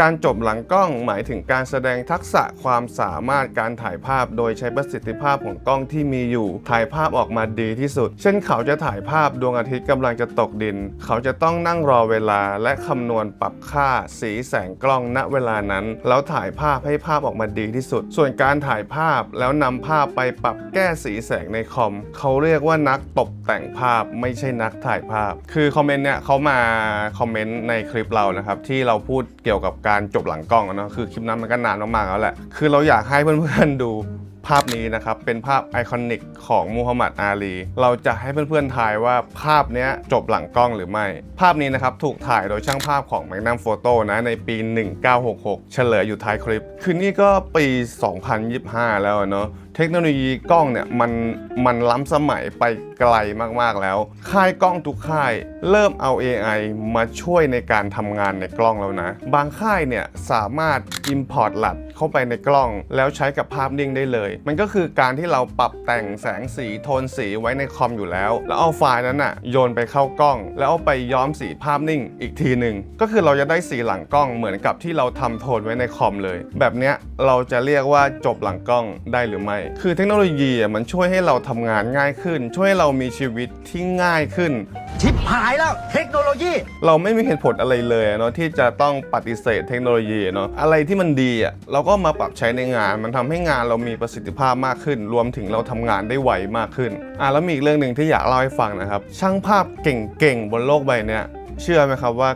การจบหลังกล้องหมายถึงการแสดงทักษะความสามารถการถ่ายภาพ โดยใช้ประสิทธิภาพของกล้องที่มีอยู่ ถ่ายภาพออกมาดีที่สุด เช่นเขาจะถ่ายภาพดวงอาทิตย์กำลังจะตกดิน เขาจะต้องนั่งรอเวลาและคำนวณปรับค่าสีแสงกล้องณเวลานั้น แล้วถ่ายภาพให้ภาพออกมาดีที่สุด ส่วนการถ่ายภาพแล้วนำภาพไปปรับแก้สีแสงในคอม เขาเรียกว่านักตกแต่งภาพไม่ใช่นักถ่ายภาพ คือคอมเมนต์เนี่ยเขามาคอมเมนต์ในคลิปเรานะครับที่เราพูดเกี่ยวกับการจบหลังกล้องอะเนาะคือคลิปนั้นมันก็นานมากๆแล้วแหละ คือเราอยากให้เพื่อนๆดูภาพนี้นะครับ เป็นภาพไอคอนิกของมูฮัมหมัดอาลี เราจะให้เพื่อนๆทายว่าภาพนี้จบหลังกล้องหรือไม่ ภาพนี้นะครับ ถูกถ่ายโดยช่างภาพของ Magnum Photo นะในปี 1966 เฉลยอยู่ท้ายคลิป คือนี่ก็ปี 2025 แล้วเนาะเทคโนโลยีกล้องเนี่ยมันมันล้ำสมัยไปไกลมากๆแล้ว ค่ายกล้องทุกค่าย เริ่มเอา AI มาช่วยในการทำงานในกล้องแล้วนะ บางค่ายเนี่ยสามารถ Import หลัดเข้าไปในกล้อง แล้วใช้กับภาพนิ่งได้เลย มันก็คือการที่เราปรับแต่งแสงสีโทนสีไว้ในคอมอยู่แล้ว แล้วเอาไฟล์นั้นน่ะโยนไปเข้ากล้อง แล้วเอาไปย้อมสีภาพนิ่งอีกทีหนึ่งก็คือเราจะได้สีหลังกล้องเหมือนกับที่เราทำโทนไว้ในคอมเลย แบบเนี้ยเราจะเรียกว่าจบหลังกล้องได้หรือไม่คือเทคโนโลยีอะมันช่วยให้เราทำงานง่ายขึ้น ช่วยให้เรามีชีวิตที่ง่ายขึ้น ชิปหายแล้วเทคโนโลยี เราไม่มีเหตุผลอะไรเลยอะเนาะที่จะต้องปฏิเสธเทคโนโลยีอะเนาะอะไรที่มันดีอะเราก็มาปรับใช้ในงาน มันทำให้งานเรามีประสิทธิภาพมากขึ้น รวมถึงเราทำงานได้ไวมากขึ้นอะแล้วมีอีกเรื่องหนึ่งที่อยากเล่าให้ฟังนะครับ ช่างภาพเก่งๆบนโลกใบเนี้ยเชื่อไหมครับว่า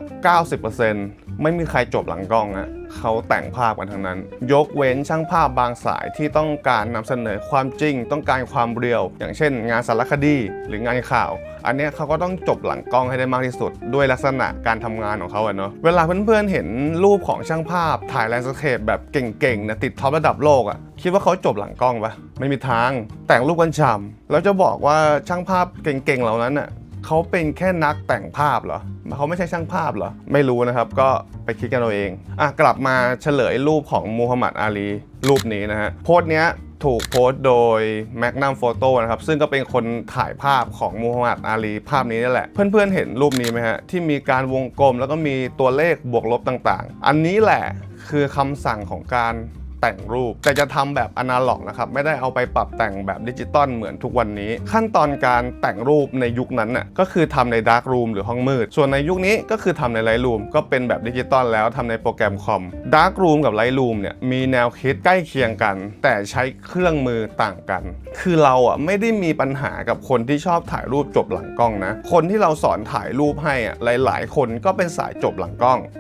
90%ไม่มีใครจบหลังกล้องอะ เขาแต่งภาพกันทั้งนั้น ยกเว้นช่างภาพบางสายที่ต้องการนำเสนอความจริง ต้องการความเรียว อย่างเช่น งานสารคดีหรืองานข่าว อันนี้เขาก็ต้องจบหลังกล้องให้ได้มากที่สุด ด้วยลักษณะการทำงานของเขาเนาะเวลาเพื่อนๆเห็นรูปของช่างภาพถ่ายแลนด์สเคปแบบเก่งๆนะติดท็อประดับโลกอะคิดว่าเขาจบหลังกล้องปะไม่มีทาง แต่งรูปกันฉ่ำแล้วจะบอกว่าช่างภาพเก่งๆเหล่านั้นอะ เขาเป็นแค่นักแต่งภาพเหรอเขาไม่ใช่ช่างภาพเหรอ ไม่รู้นะครับ ก็ไปคิดกันเอาเอง อะ กลับมาเฉลยรูปของมูฮัมหมัดอาลี รูปนี้นะฮะ โพสต์เนี้ยถูกโพสต์โดย Magnum Photo นะครับ ซึ่งก็เป็นคนถ่ายภาพของมูฮัมหมัดอาลี ภาพนี้นี่แหละ เพื่อนๆเห็นรูปนี้ไหมฮะ ที่มีการวงกลมแล้วก็มีตัวเลขบวกลบต่างๆ อันนี้แหละคือคำสั่งของการ แต่งรูป แต่จะทำแบบอนาล็อกนะครับไม่ได้เอาไปปรับแต่งแบบดิจิตอลเหมือนทุกวันนี้ ขั้นตอนการแต่งรูปในยุคนั้นน่ะก็คือทำในดาร์กรูมหรือห้องมืด ส่วนในยุคนี้ก็คือทำในไลท์รูมก็เป็นแบบดิจิตอลแล้วทำในโปรแกรมคอมดาร์กรูมกับไลท์รูมเนี่ยมีแนวคิดใกล้เคียงกัน แต่ใช้เครื่องมือต่างกัน คือเราอะไม่ได้มีปัญหากับคนที่ชอบถ่ายรูปจบหลังกล้องนะคนที่เราสอนถ่ายรูปให้อะหลาย ๆ คนก็เป็นสายจบหลังกล้อง